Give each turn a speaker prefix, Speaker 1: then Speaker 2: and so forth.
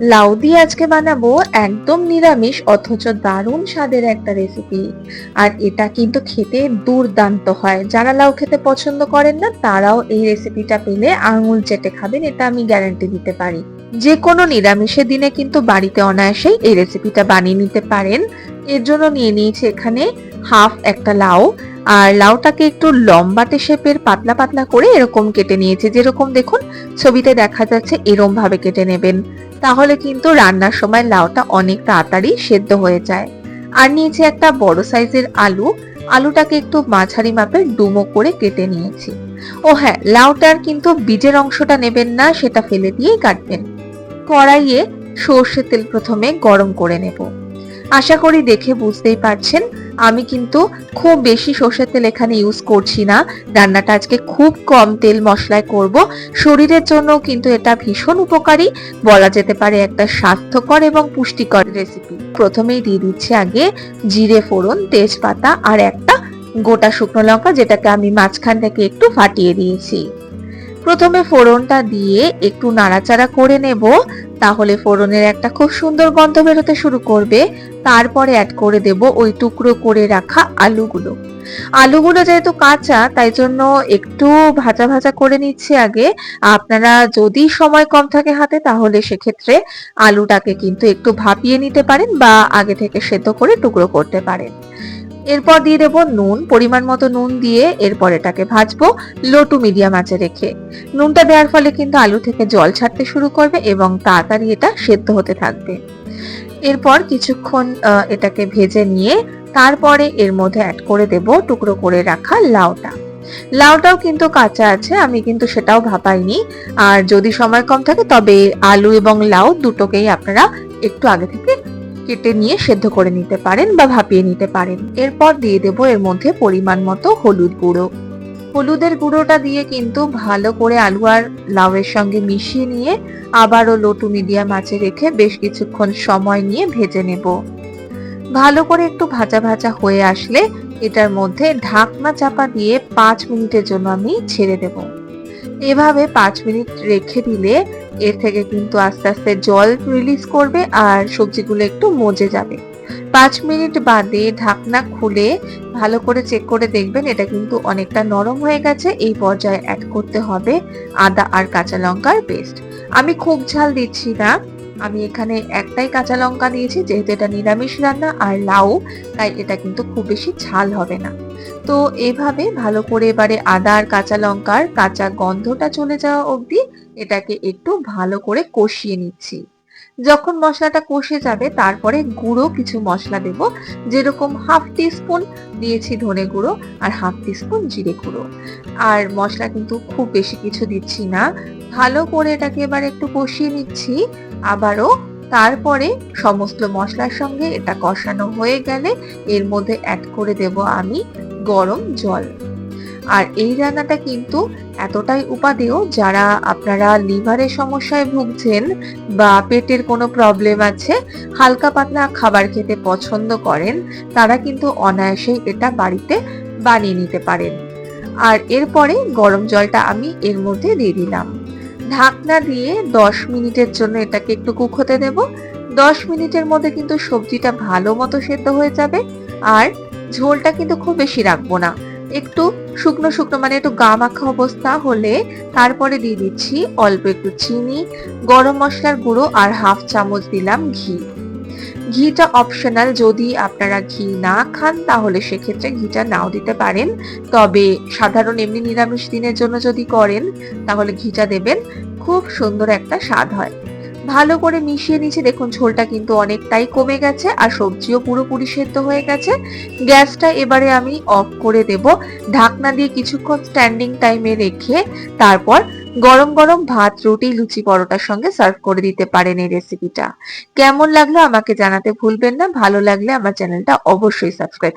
Speaker 1: লাউ দিয়ে আজকে বানাবো একদম নিরামিষ, অথচ দারুণ স্বাদের একটা রেসিপি আর এটা কিন্তু খেতে দুর্দান্ত হয়। যারা লাউ খেতে পছন্দ করেন না, তারাও এই রেসিপিটা পেলে আঙুল চেটে খাবেন, এটা আমি গ্যারান্টি দিতে পারি। যে কোনো নিরামিষের দিনে কিন্তু বাড়িতে অনায়াসেই এই রেসিপিটা বানিয়ে নিতে পারেন। এর জন্য নিয়ে নিয়েছি এখানে হাফ একটা লাউ। আর লাউটাকে একটু লম্বাটে শেপের পাতলা পাতলা করে এরকম কেটে নিয়েছি। যেরকম দেখুন, ছবিতে দেখা যাচ্ছে এরম ভাবে কেটে নেবেন। তাহলে কিন্তু রান্নার সময় লাউটা অনেক তাড়াতাড়ি সেদ্ধ হয়ে যায়। আর নিয়েছি একটা বড় সাইজের আলু। আলুটাকে একটু মাঝারি মাপের ডুমো করে কেটে নিয়েছি। ও হ্যাঁ লাউটার কিন্তু বীজের অংশটা নেবেন না, সেটা ফেলে দিয়েই কাটবেন। কড়াইয়ে সর্ষে তেল প্রথমে গরম করে নেব। আশা করি দেখে বুঝতেই পারছেন। আমি কিন্তু খুব বেশি সর্ষের তেল এখানে ইউজ করছি না। রান্নাটা আজকে খুব কম তেল মশলায় করব। শরীরের জন্য কিন্তু এটা ভীষণ উপকারী। বলা যেতে পারে একটা স্বাস্থ্যকর এবং পুষ্টিকর রেসিপি প্রথমেই দিয়ে দিচ্ছি আগে জিরে ফোড়ন, তেজপাতা আর একটা গোটা শুকনো লঙ্কা যেটাকে আমি মাঝখান থেকে একটু ফাটিয়ে দিয়েছি। প্রথমে ফোড়নটা দিয়ে একটু নাড়াচাড়া করে নেব। তাহলে ফোড়নের একটা খুব সুন্দর গন্ধ বেরোতে শুরু করবে। তারপরে অ্যাড করে দেব ওই টুকরো করে রাখা আলুগুলো। আলুগুলো যেহেতু কাঁচা, তাই জন্য একটু ভাজা ভাজা করে নিচ্ছি আগে। আপনারা যদি সময় কম থাকে হাতে, তাহলে সেক্ষেত্রে আলুটাকে কিন্তু একটু ভাপিয়ে নিতে পারেন বা আগে থেকে সেদ্ধ করে টুকরো করতে পারেন। এরপর দিয়ে দেবো নুন, পরিমাণ মতো নুন দিয়ে এরপর এটাকে ভাজবো লো টু মিডিয়াম আঁচে রেখে। নুনটা দেওয়ার ফলে কিন্তু আলু থেকে জল ছাড়তে শুরু করবে এবং তাড়াতাড়ি এটা সেদ্ধ হতে থাকবে। এরপর কিছুক্ষণ এটাকে ভেজে নিয়ে তারপরে এর মধ্যে অ্যাড করে দেব টুকরো করে রাখা লাউটা। লাউটাও কিন্তু কাঁচা আছে, আমি কিন্তু সেটাও ভাপাইনি। আর যদি সময় কম থাকে, তবে আলু এবং লাউ দুটোকেই আপনারা একটু আগে থেকে কেটে নিয়ে সেদ্ধ করে নিতে পারেন বা ভাপিয়ে নিতে পারেন। এরপর দিয়ে দেব এর মধ্যে পরিমাণ মতো হলুদ গুঁড়ো। হলুদের গুঁড়োটা দিয়ে কিন্তু ভালো করে আলু আর লাউয়ের সঙ্গে মিশিয়ে নিয়ে আবারও লো টু মিডিয়াম আঁচে রেখে বেশ কিছুক্ষণ সময় নিয়ে ভেজে নেব। ভালো করে একটু ভাজা ভাজা হয়ে আসলে এটার মধ্যে ঢাকনা চাপা দিয়ে পাঁচ মিনিটের জন্য আমি ছেড়ে দেব। এভাবে পাঁচ মিনিট রেখে দিলে এর থেকে কিন্তু আস্তে আস্তে জল রিলিজ করবে আর সবজিগুলো একটু মজে যাবে। পাঁচ মিনিট বাদে ঢাকনা খুলে ভালো করে চেক করে দেখবেন এটা কিন্তু অনেকটা নরম হয়ে গেছে, এই পর্যায়ে অ্যাড করতে হবে আদা আর কাঁচা লঙ্কার পেস্ট আমি খুব ঝাল দিচ্ছি না, আমি এখানে একটাই কাঁচা লঙ্কা দিয়েছি, যেহেতু এটা নিরামিষ রান্না আর লাউ, তাই এটা কিন্তু খুব বেশি ঝাল হবে না। তো এভাবে ভালো করে এবারে আদা আর কাঁচা লঙ্কার কাঁচা গন্ধটা চলে যাওয়া অবধি এটাকে একটু ভালো করে কষিয়ে নিচ্ছি। যখন মশলাটা কষে যাবে তারপরে গুঁড়ো কিছু মশলা দেব, যেরকম হাফ টিস্পুন দিয়েছি ধনে গুঁড়ো আর হাফ টিস্পুন জিরে গুঁড়ো। আর মশলা কিন্তু খুব বেশি কিছু দিচ্ছি না, ভালো করে এটাকে এবার একটু কষিয়ে নিচ্ছি, আবারও তারপরে সমস্ত মশলার সঙ্গে এটা কষানো হয়ে গেলে এর মধ্যে অ্যাড করে দেব আমি গরম জল। আর এই রান্নাটা কিন্তু এতটাই উপাদেয় যারা আপনারা লিভারের সমস্যায় ভুগছেন বা পেটের কোনো প্রবলেম আছে, হালকা পাতলা খাবার খেতে পছন্দ করেন, তারা কিন্তু অনায়াসেই এটা বাড়িতে বানিয়ে নিতে পারেন। আর এরপরে গরম জলটা আমি এর মধ্যে দিয়ে দিলাম। ঢাকনা দিয়ে দশ মিনিটের জন্য এটাকে একটু কুক হতে দেব। দশ মিনিটের মধ্যে কিন্তু সবজিটা ভালো মতো সেদ্ধ হয়ে যাবে। আর ঝোলটা কিন্তু খুব বেশি রাখব না। একটু শুকনো শুকনো মানে একটু গা মাখা অবস্থা হলে তারপরে দিয়ে দিচ্ছি অল্প একটু চিনি, গরম মশলার গুঁড়ো আর হাফ চামচ দিলাম ঘি। ঘিটা অপশনাল যদি আপনারা ঘি না খান তাহলে সেক্ষেত্রে ঘিটা নাও দিতে পারেন। তবে সাধারণ এমনি নিরামিষ দিনের জন্য যদি করেন, তাহলে ঘিটা দেবেন। খুব সুন্দর একটা স্বাদ হয়। ভালো করে মিশিয়ে নিচ্ছি দেখুন, ঝোলটা কিন্তু অনেকটাই কমে গেছে আর সবজিও পুরোপুরি সেদ্ধ হয়ে গেছে। গ্যাসটা এবারে আমি অফ করে দেব। ঢাকনা দিয়ে কিছুক্ষণ স্ট্যান্ডিং টাইমে রেখে তারপর গরম গরম ভাত, রুটি, লুচি পরোটার সঙ্গে সার্ভ করে দিতে পারেন এই রেসিপিটা। কেমন লাগল আমাকে জানাতে ভুলবেন না। ভালো লাগলে আমার চ্যানেলটা অবশ্যই সাবস্ক্রাইব